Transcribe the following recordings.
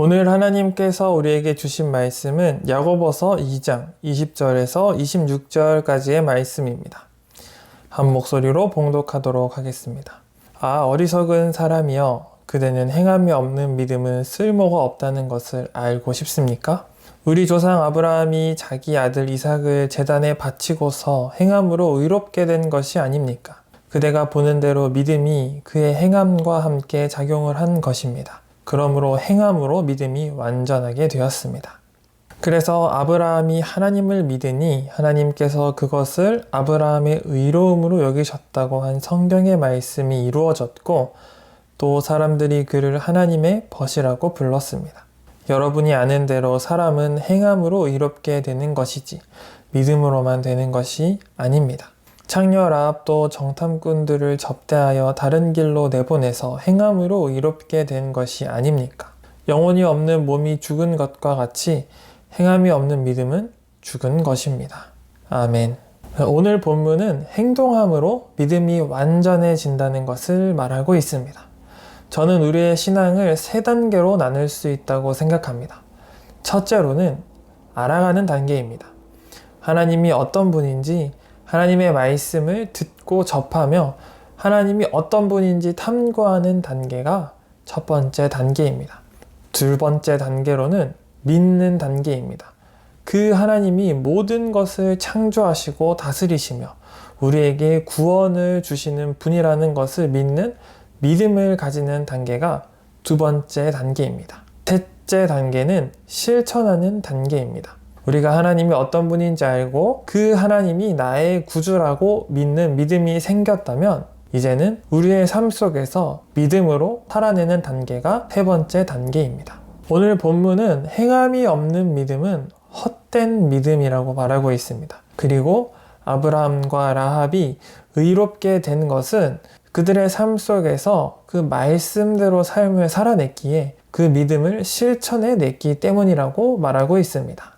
오늘 하나님께서 우리에게 주신 말씀은 야고보서 2장 20절에서 26절까지의 말씀입니다. 한 목소리로 봉독하도록 하겠습니다. 아 어리석은 사람이여 그대는 행함이 없는 믿음은 쓸모가 없다는 것을 알고 싶습니까? 우리 조상 아브라함이 자기 아들 이삭을 재단에 바치고서 행함으로 의롭게 된 것이 아닙니까? 그대가 보는 대로 믿음이 그의 행함과 함께 작용을 한 것입니다. 그러므로 행함으로 믿음이 완전하게 되었습니다. 그래서 아브라함이 하나님을 믿으니 하나님께서 그것을 아브라함의 의로움으로 여기셨다고 한 성경의 말씀이 이루어졌고 또 사람들이 그를 하나님의 벗이라고 불렀습니다. 여러분이 아는 대로 사람은 행함으로 의롭게 되는 것이지 믿음으로만 되는 것이 아닙니다. 창녀랍 또 정탐꾼들을 접대하여 다른 길로 내보내서 행함으로 의롭게 된 것이 아닙니까? 영혼이 없는 몸이 죽은 것과 같이 행함이 없는 믿음은 죽은 것입니다. 아멘. 오늘 본문은 행동함으로 믿음이 완전해진다는 것을 말하고 있습니다. 저는 우리의 신앙을 세 단계로 나눌 수 있다고 생각합니다. 첫째로는 알아가는 단계입니다. 하나님이 어떤 분인지 하나님의 말씀을 듣고 접하며 하나님이 어떤 분인지 탐구하는 단계가 첫 번째 단계입니다. 두 번째 단계로는 믿는 단계입니다. 그 하나님이 모든 것을 창조하시고 다스리시며 우리에게 구원을 주시는 분이라는 것을 믿는 믿음을 가지는 단계가 두 번째 단계입니다. 셋째 단계는 실천하는 단계입니다. 우리가 하나님이 어떤 분인지 알고 그 하나님이 나의 구주라고 믿는 믿음이 생겼다면 이제는 우리의 삶 속에서 믿음으로 살아내는 단계가 세 번째 단계입니다. 오늘 본문은 행함이 없는 믿음은 헛된 믿음이라고 말하고 있습니다. 그리고 아브라함과 라합이 의롭게 된 것은 그들의 삶 속에서 그 말씀대로 삶을 살아냈기에 그 믿음을 실천해 냈기 때문이라고 말하고 있습니다.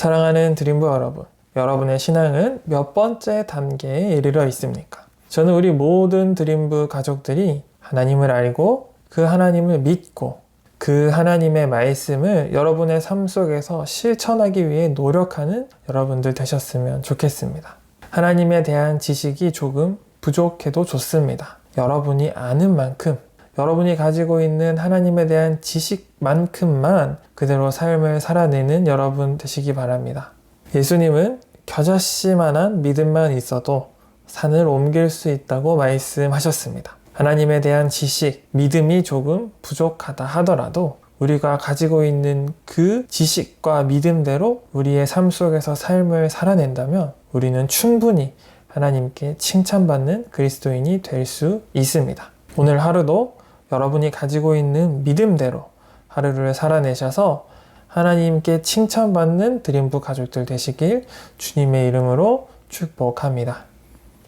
사랑하는 드림부 여러분, 여러분의 신앙은 몇 번째 단계에 이르러 있습니까? 저는 우리 모든 드림부 가족들이 하나님을 알고 그 하나님을 믿고 그 하나님의 말씀을 여러분의 삶 속에서 실천하기 위해 노력하는 여러분들 되셨으면 좋겠습니다. 하나님에 대한 지식이 조금 부족해도 좋습니다. 여러분이 아는 만큼 여러분이 가지고 있는 하나님에 대한 지식만큼만 그대로 삶을 살아내는 여러분 되시기 바랍니다. 예수님은 겨자씨만한 믿음만 있어도 산을 옮길 수 있다고 말씀하셨습니다. 하나님에 대한 지식, 믿음이 조금 부족하다 하더라도 우리가 가지고 있는 그 지식과 믿음대로 우리의 삶 속에서 삶을 살아낸다면 우리는 충분히 하나님께 칭찬받는 그리스도인이 될 수 있습니다. 오늘 하루도 여러분이 가지고 있는 믿음대로 하루를 살아내셔서 하나님께 칭찬받는 드림부 가족들 되시길 주님의 이름으로 축복합니다.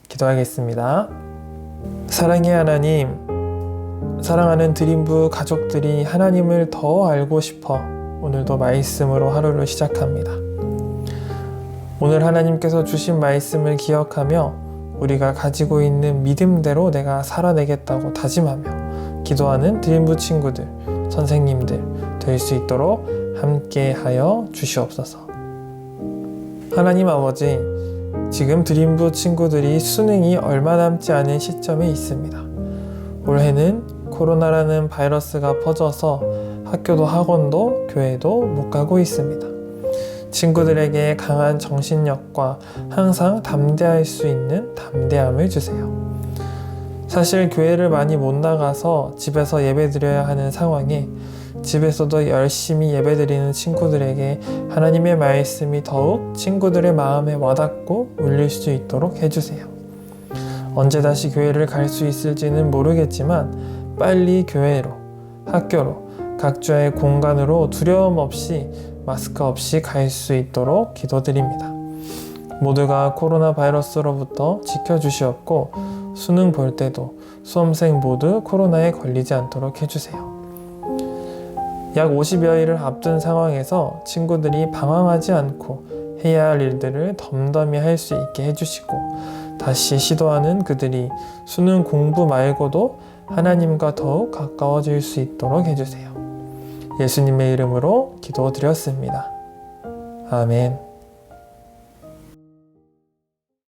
기도하겠습니다. 사랑의 하나님, 사랑하는 드림부 가족들이 하나님을 더 알고 싶어 오늘도 말씀으로 하루를 시작합니다. 오늘 하나님께서 주신 말씀을 기억하며 우리가 가지고 있는 믿음대로 내가 살아내겠다고 다짐하며 기도하는 드림부 친구들, 선생님들 될 수 있도록 함께 하여 주시옵소서. 하나님 아버지, 지금 드림부 친구들이 수능이 얼마 남지 않은 시점에 있습니다. 올해는 코로나라는 바이러스가 퍼져서 학교도 학원도 교회도 못 가고 있습니다. 친구들에게 강한 정신력과 항상 담대할 수 있는 담대함을 주세요. 사실 교회를 많이 못 나가서 집에서 예배 드려야 하는 상황에 집에서도 열심히 예배 드리는 친구들에게 하나님의 말씀이 더욱 친구들의 마음에 와닿고 울릴 수 있도록 해주세요. 언제 다시 교회를 갈 수 있을지는 모르겠지만 빨리 교회로, 학교로, 각자의 공간으로 두려움 없이 마스크 없이 갈 수 있도록 기도드립니다. 모두가 코로나 바이러스로부터 지켜주시옵고 수능 볼 때도 수험생 모두 코로나에 걸리지 않도록 해주세요. 약 50여일을 앞둔 상황에서 친구들이 방황하지 않고 해야 할 일들을 덤덤히 할 수 있게 해주시고 다시 시도하는 그들이 수능 공부 말고도 하나님과 더욱 가까워질 수 있도록 해주세요. 예수님의 이름으로 기도드렸습니다. 아멘.